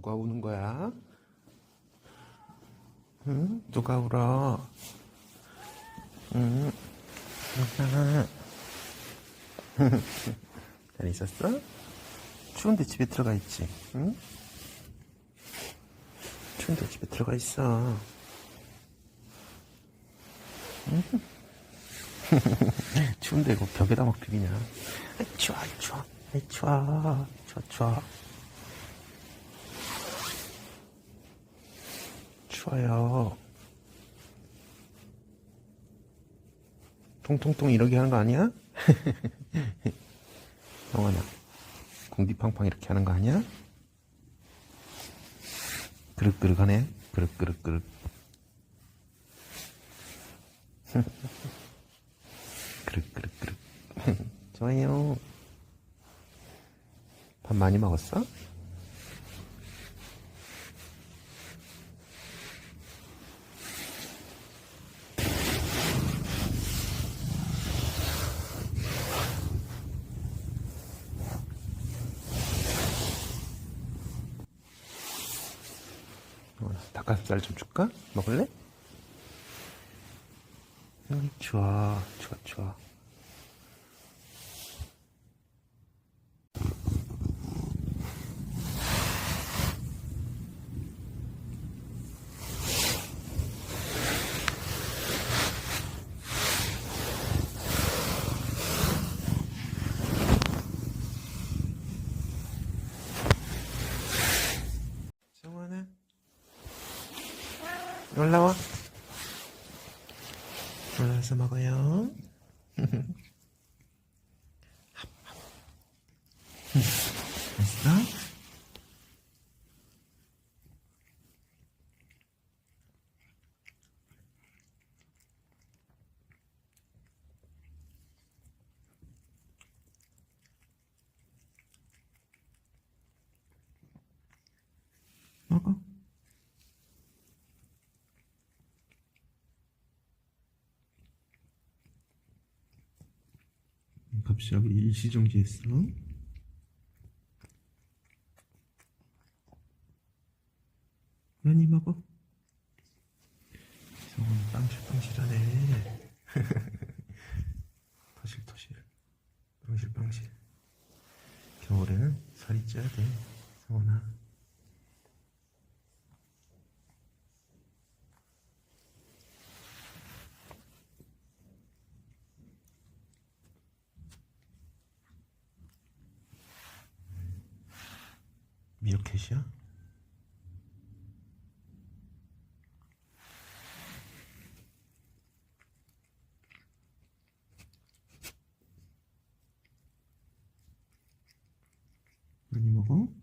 누가 우는 거야? 응? 누가 울어? 응? 잘 있었어? 추운데 집에 들어가 있지? 응? 추운데 집에 들어가 있어. 응? 추운데 이거 벽에다 막 비비냐? 아이, 추워, 아이, 추워, 아이, 추워, 추워, 추워. 추워요. 통통통 이러게 하는 거 아니야? 영환아, 궁디팡팡 이렇게 하는 거 아니야? 그릇그릇 하네. 그릇그릇 그릇. 그릇 그릇 그릇. 좋아요. 밥 많이 먹었어? 닭가슴살 좀 줄까? 먹을래? 음, 좋아, 좋아, 좋아. 올라와. 올라와서 먹어요. 맛있어? 먹어. 갑자기 일시정지했어. 많이 먹어. 성은 빵실빵실하네. 터실터실. 빵실빵실. 겨울에는 살이 쪄야 돼. 성원아. 미어캣이야? 많이 먹어?